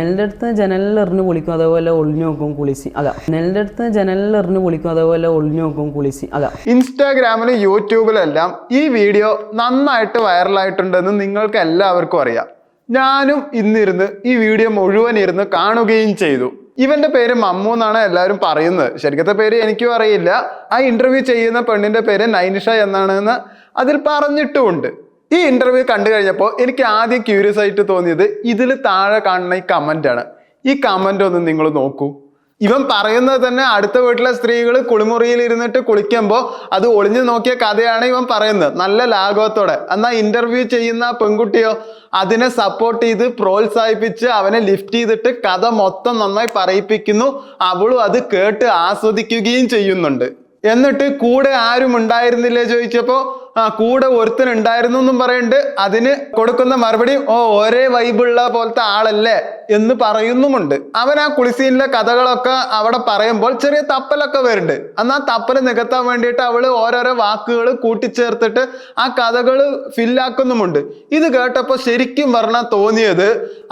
നെല്ലിന്റെ അടുത്ത് ജനലിൽ എറിഞ്ഞ് പൊളിക്കും അതേപോലെ ഒളിഞ്ഞു നോക്കും കുളിസി അതാ. ജനലിന്റെ അടുത്ത് ജനലിൽ എറിഞ്ഞ് പൊളിക്കും അതേപോലെ ഒളിഞ്ഞു നോക്കും കുളിസി അതാ. ഇൻസ്റ്റാഗ്രാമിലും യൂട്യൂബിലെല്ലാം ഈ വീഡിയോ നന്നായിട്ട് വൈറലായിട്ടുണ്ടെന്ന് നിങ്ങൾക്ക് എല്ലാവർക്കും അറിയാം. ഞാനും ഇന്നിരുന്ന് ഈ വീഡിയോ മുഴുവൻ ഇരുന്ന് കാണുകയും ചെയ്തു. ഇവന്റെ പേര് മമ്മു എന്നാണ് എല്ലാവരും പറയുന്നത്. ശരിക്കത്തെ പേര് എനിക്കും അറിയില്ല. ആ ഇന്റർവ്യൂ ചെയ്യുന്ന പെണ്ണിന്റെ പേര് നൈനിഷ എന്നാണെന്ന് അതിൽ പറഞ്ഞിട്ടുമുണ്ട്. ഈ ഇന്റർവ്യൂ കണ്ടു കഴിഞ്ഞപ്പോൾ എനിക്ക് ആദ്യം ക്യൂരിയസ് ആയിട്ട് തോന്നിയത് ഇതിൽ താഴെ കാണുന്ന ഈ കമന്റ് ആണ്. ഈ കമന്റ് ഒന്ന് നിങ്ങൾ നോക്കൂ. ഇവൻ പറയുന്നത് തന്നെ അടുത്ത വീട്ടിലെ സ്ത്രീകൾ കുളിമുറിയിൽ ഇരുന്നിട്ട് കുളിക്കുമ്പോൾ അത് ഒളിഞ്ഞു നോക്കിയ കഥയാണ് ഇവൻ പറയുന്നത്. നല്ല ലാഘവത്തോടെ. എന്നാൽ ഇന്റർവ്യൂ ചെയ്യുന്ന പെൺകുട്ടിയോ അതിനെ സപ്പോർട്ട് ചെയ്ത് പ്രോത്സാഹിപ്പിച്ച് അവനെ ലിഫ്റ്റ് ചെയ്തിട്ട് കഥ മൊത്തം നന്നായി പറയിപ്പിക്കുന്നു. അവളും അത് കേട്ട് ആസ്വദിക്കുകയും ചെയ്യുന്നുണ്ട്. എന്നിട്ട് കൂടെ ആരും ഉണ്ടായിരുന്നില്ലേ ചോദിച്ചപ്പോ ആ കൂടെ ഒരുത്തൻ ഉണ്ടായിരുന്നു എന്നും പറയുന്നുണ്ട് അതിന് കൊടുക്കുന്ന മറുപടി ഓ ഒരേ വൈബുള്ള പോലത്തെ ആളല്ലേ എന്ന് പറയുന്നുമുണ്ട്. അവൻ ആ കുളിസീനിലെ കഥകളൊക്കെ അവിടെ പറയുമ്പോൾ ചെറിയ തപ്പലൊക്കെ വരുന്നുണ്ട്. അന്ന് ആ തപ്പൽ നികത്താൻ വേണ്ടിയിട്ട് അവൾ ഓരോരോ വാക്കുകൾ കൂട്ടിച്ചേർത്തിട്ട് ആ കഥകൾ ഫില്ലാക്കുന്നുമുണ്ട് ഇത് കേട്ടപ്പോൾ ശരിക്കും പറഞ്ഞാൽ തോന്നിയത്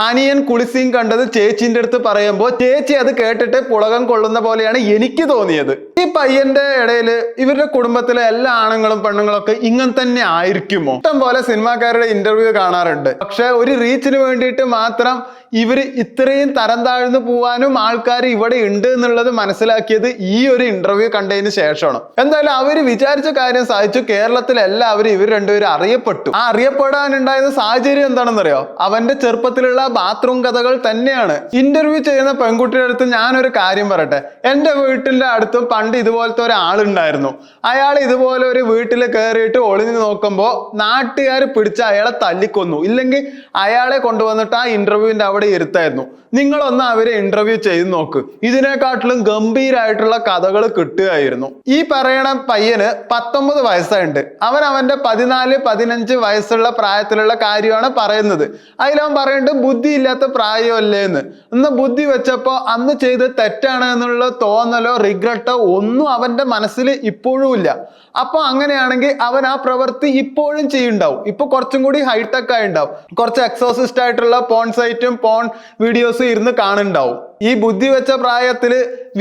അനിയൻ കുളിസീൻ കണ്ടത് ചേച്ചിന്റെ അടുത്ത് പറയുമ്പോൾ ചേച്ചി അത് കേട്ടിട്ട് പുളകം കൊള്ളുന്ന പോലെയാണ് എനിക്ക് തോന്നിയത്. ഈ പയ്യന്റെ ഇടയിൽ ഇവരുടെ കുടുംബത്തിലെ എല്ലാ ആണുങ്ങളും പെണ്ണുങ്ങളും ഒക്കെ ഇങ്ങനെ തന്നെ ആയിരിക്കുമോ? ഇഷ്ടം പോലെ സിനിമാക്കാരുടെ ഇന്റർവ്യൂ കാണാറുണ്ട്. പക്ഷെ ഒരു റീച്ചിന് വേണ്ടിയിട്ട് മാത്രം ഇവർ ഇത്രയും തരം താഴ്ന്നു പോവാനും ആൾക്കാർ ഇവിടെ ഉണ്ട് എന്നുള്ളത് മനസ്സിലാക്കിയത് ഈ ഒരു ഇന്റർവ്യൂ കണ്ടതിന് ശേഷമാണ്. എന്തായാലും അവർ വിചാരിച്ച കാര്യം സാധിച്ചു. കേരളത്തിൽ എല്ലാവരും ഇവർ രണ്ടുപേരും അറിയപ്പെട്ടു. ആ അറിയപ്പെടാനുണ്ടായിരുന്ന സാഹചര്യം എന്താണെന്നറിയോ? അവന്റെ ചെറുപ്പത്തിലുള്ള ബാത്റൂം കഥകൾ തന്നെയാണ്. ഇന്റർവ്യൂ ചെയ്യുന്ന പെൺകുട്ടിയുടെ അടുത്ത് ഞാനൊരു കാര്യം പറയട്ടെ. എന്റെ വീട്ടിന്റെ അടുത്തും പണ്ട് ഇതുപോലത്തെ ഒരാളുണ്ടായിരുന്നു. അയാൾ ഇതുപോലെ ഒരു വീട്ടിൽ കയറിയിട്ട് ഒളിഞ്ഞു നോക്കുമ്പോൾ നാട്ടുകാർ പിടിച്ച് അയാളെ തല്ലിക്കൊന്നു. ഇല്ലെങ്കിൽ അയാളെ കൊണ്ടുവന്നിട്ട് ആ ഇന്റർവ്യൂവിന്റെ അവിടെ ഇരുത്തായിരുന്നു. നിങ്ങളൊന്ന് അവരെ ഇന്റർവ്യൂ ചെയ്ത് നോക്ക്. ഇതിനെക്കാട്ടിലും ഗംഭീരായിട്ടുള്ള കഥകൾ കിട്ടുകയായിരുന്നു. ഈ പറയണ പയ്യന് പത്തൊമ്പത് വയസ്സായിട്ടുണ്ട് അവൻ അവന്റെ പതിനാല് പതിനഞ്ച് വയസ്സുള്ള പ്രായത്തിലുള്ള കാര്യമാണ് പറയുന്നത്. അതിലവൻ പറയുന്നുണ്ട് ബുദ്ധി ഇല്ലാത്ത പ്രായമല്ലേ എന്ന്. അന്ന് ബുദ്ധി വെച്ചപ്പോ അന്ന് ചെയ്ത് തെറ്റാണ് എന്നുള്ള തോന്നലോ റിഗ്രറ്റോ ഒന്നും അവന്റെ മനസ്സിൽ ഇപ്പോഴും ഇല്ല. അപ്പൊ അങ്ങനെയാണെങ്കിൽ അവൻ ആ പ്രവൃത്തി ഇപ്പോഴും ചെയ്യുന്നുണ്ടാവും. ഇപ്പൊ കുറച്ചും കൂടി ഹൈടെക് ആയിണ്ടാവും കുറച്ച് എക്സോസിസ്റ്റ് ആയിട്ടുള്ള പോൺ സൈറ്റും പോൺ വീഡിയോസ് ഇരുന്ന് കാണുന്നുണ്ടാവും. ഈ ബുദ്ധി വെച്ച പ്രായത്തിൽ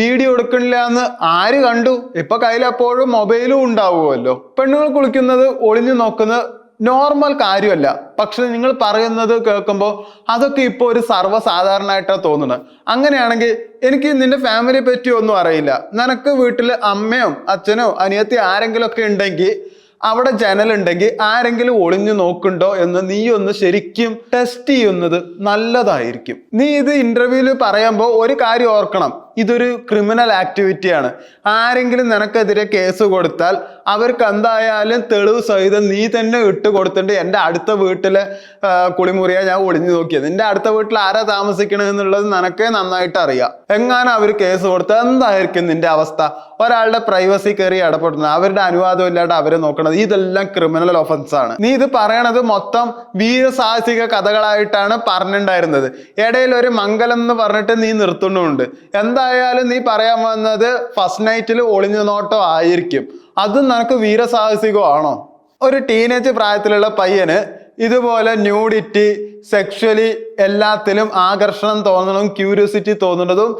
വീഡിയോ എടുക്കണില്ല എന്ന് ആര് കണ്ടു? ഇപ്പൊ കയ്യിൽ എപ്പോഴും മൊബൈലും ഉണ്ടാവുമല്ലോ. പെണ്ണുങ്ങൾ കുളിക്കുന്നത് ഒളിഞ്ഞു നോക്കുന്നത് നോർമൽ കാര്യമല്ല. പക്ഷെ നിങ്ങൾ പറയുന്നത് കേൾക്കുമ്പോൾ അതൊക്കെ ഇപ്പോൾ ഒരു സർവസാധാരണമായിട്ടാണ് തോന്നുന്നത്. അങ്ങനെയാണെങ്കിൽ എനിക്ക് നിന്റെ ഫാമിലിയെ പറ്റി ഒന്നും അറിയില്ല. നിനക്ക് വീട്ടിൽ അമ്മയോ അച്ഛനോ അനിയത്തി ആരെങ്കിലും ഒക്കെ ഉണ്ടെങ്കിൽ അവിടെ ജനലുണ്ടെങ്കിൽ ആരെങ്കിലും ഒളിഞ്ഞു നോക്കുന്നുണ്ടോ എന്ന് നീ ഒന്ന് ശരിക്കും ടെസ്റ്റ് ചെയ്യുന്നത് നല്ലതായിരിക്കും. നീ ഇത് ഇന്റർവ്യൂവിൽ പറയുമ്പോൾ ഒരു കാര്യം ഓർക്കണം. ഇതൊരു ക്രിമിനൽ ആക്ടിവിറ്റിയാണ് ആരെങ്കിലും നിനക്കെതിരെ കേസ് കൊടുത്താൽ അവർക്ക് എന്തായാലും തെളിവ് സഹിതം നീ തന്നെ ഇട്ട് കൊടുത്തിട്ട് എന്റെ അടുത്ത വീട്ടിലെ കുളിമുറിയാ ഞാൻ ഒളിഞ്ഞു നോക്കിയത്. നിന്റെ അടുത്ത വീട്ടിൽ ആരാ താമസിക്കണമെന്നുള്ളത് നിനക്കേ നന്നായിട്ട് അറിയാം. എങ്ങാനും അവർ കേസ് കൊടുത്താൽ എന്തായിരിക്കും നിന്റെ അവസ്ഥ? ഒരാളുടെ പ്രൈവസി കയറി ഇടപെടുന്നത് അവരുടെ അനുവാദം ഇല്ലാണ്ട് അവരെ നോക്കണത് ഇതെല്ലാം ക്രിമിനൽ ഒഫൻസ് ആണ്. നീ ഇത് പറയണത് മൊത്തം വീരസാഹസിക കഥകളായിട്ടാണ് പറഞ്ഞിട്ടുണ്ടായിരുന്നത് ഇടയിൽ ഒരു മംഗലം എന്ന് പറഞ്ഞിട്ട് നീ നിർത്തുന്നുണ്ട്. എന്തായാലും നീ പറയാൻ വന്നത് ഫസ്റ്റ് നൈറ്റിൽ ഒളിഞ്ഞു നോട്ടം ആയിരിക്കും. അത് നിനക്ക് വീരസാഹസികമാണോ? ഒരു ടീനേജ് പ്രായത്തിലുള്ള പയ്യന് ഇതുപോലെ ന്യൂഡിറ്റി സെക്ഷലി എല്ലാത്തിലും ആകർഷണം തോന്നണതും ക്യൂരിയോസിറ്റി തോന്നുന്നതും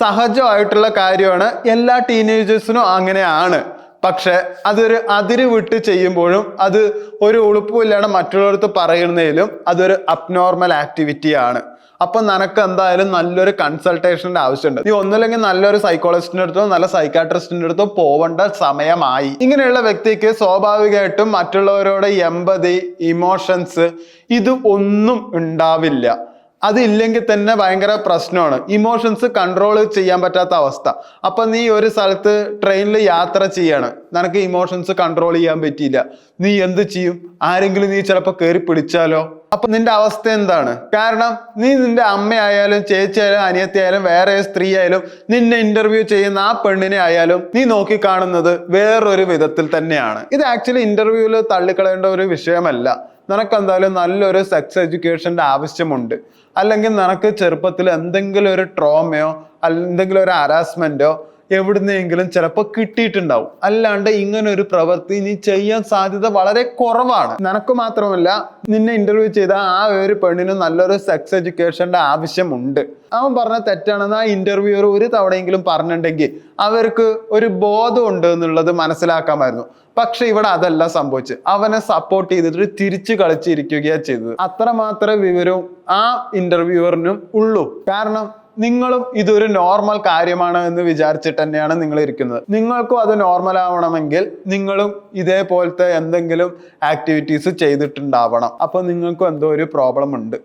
സഹജമായിട്ടുള്ള കാര്യമാണ്. എല്ലാ ടീനേജേഴ്സിനും അങ്ങനെയാണ്. പക്ഷെ അതൊരു അതിര് വിട്ട് ചെയ്യുമ്പോഴും അത് ഒരു ഉളുപ്പുമില്ലാതെ മറ്റുള്ളവർക്ക് പറയുന്നതിലും അതൊരു അബ്നോർമൽ ആക്ടിവിറ്റി ആണ്. അപ്പൊ നിനക്ക് എന്തായാലും നല്ലൊരു കൺസൾട്ടേഷന്റെ ആവശ്യമുണ്ട്. നീ ഒന്നുമില്ലെങ്കിൽ നല്ലൊരു സൈക്കോളജിസ്റ്റിന്റെ അടുത്തോ നല്ല സൈക്കാട്രിസ്റ്റിന്റെ അടുത്തോ പോവേണ്ട സമയമായി. ഇങ്ങനെയുള്ള വ്യക്തിക്ക് സ്വാഭാവികമായിട്ടും മറ്റുള്ളവരോട് എമ്പതി ഇമോഷൻസ് ഇത് ഒന്നും ഉണ്ടാവില്ല. അതില്ലെങ്കിൽ തന്നെ ഭയങ്കര പ്രശ്നമാണ്. ഇമോഷൻസ് കൺട്രോൾ ചെയ്യാൻ പറ്റാത്ത അവസ്ഥ. അപ്പൊ നീ ഒരു സ്ഥലത്ത് ട്രെയിനിൽ യാത്ര ചെയ്യാണ്. നിനക്ക് ഇമോഷൻസ് കൺട്രോൾ ചെയ്യാൻ പറ്റിയില്ല. നീ എന്ത് ചെയ്യും? ആരെങ്കിലും നീ ചിലപ്പോൾ കയറി പിടിച്ചാലോ? അപ്പൊ നിന്റെ അവസ്ഥ എന്താണ്? കാരണം നീ നിന്റെ അമ്മയായാലും ചേച്ചിയായാലും അനിയത്തിയായാലും വേറെ സ്ത്രീ ആയാലും നിന്നെ ഇന്റർവ്യൂ ചെയ്യുന്ന ആ പെണ്ണിനെ ആയാലും നീ നോക്കി കാണുന്നത് വേറൊരു വിധത്തിൽ തന്നെയാണ്. ഇത് ആക്ച്വലി ഇന്റർവ്യൂവിൽ തള്ളിക്കളയേണ്ട ഒരു വിഷയമല്ല. നിനക്ക് എന്തായാലും നല്ലൊരു സെക്സ് എഡ്യൂക്കേഷന്റെ ആവശ്യമുണ്ട്. അല്ലെങ്കിൽ നിനക്ക് ചെറുപ്പത്തിൽ എന്തെങ്കിലും ഒരു ട്രോമയോ എന്തെങ്കിലും ഒരു ഹരാസ്മെന്റോ എവിടുന്നെങ്കിലും ചിലപ്പോൾ കിട്ടിയിട്ടുണ്ടാവും. അല്ലാണ്ട് ഇങ്ങനെ ഒരു പ്രവൃത്തി നീ ചെയ്യാൻ സാധ്യത വളരെ കുറവാണ്. നിനക്ക് മാത്രമല്ല നിന്നെ ഇന്റർവ്യൂ ചെയ്ത ആ ഒരു പെണ്ണിന് നല്ലൊരു സെക്സ് എഡ്യൂക്കേഷന്റെ ആവശ്യമുണ്ട്. അവൻ പറഞ്ഞ തെറ്റാണെന്ന് ആ ഇന്റർവ്യൂർ ഒരു തവണയെങ്കിലും പറഞ്ഞിട്ടുണ്ടെങ്കിൽ അവർക്ക് ഒരു ബോധമുണ്ട് എന്നുള്ളത് മനസ്സിലാക്കാമായിരുന്നു. പക്ഷെ ഇവിടെ അതല്ല സംഭവിച്ചു. അവനെ സപ്പോർട്ട് ചെയ്തിട്ട് തിരിച്ചു കളിച്ചിരിക്കുകയാണ് ചെയ്തത്. അത്രമാത്രം വിവരവും ആ ഇന്റർവ്യൂവറിനും ഉള്ളൂ. കാരണം നിങ്ങളും ഇതൊരു നോർമൽ കാര്യമാണ് എന്ന് വിചാരിച്ചിട്ട് തന്നെയാണ് നിങ്ങൾ ഇരിക്കുന്നത്. നിങ്ങൾക്കും അത് നോർമൽ ആവണമെങ്കിൽ നിങ്ങളും ഇതേപോലത്തെ എന്തെങ്കിലും ആക്ടിവിറ്റീസ് ചെയ്തിട്ടുണ്ടാവണം. അപ്പൊ നിങ്ങൾക്കും എന്തോ ഒരു പ്രോബ്ലം ഉണ്ട്.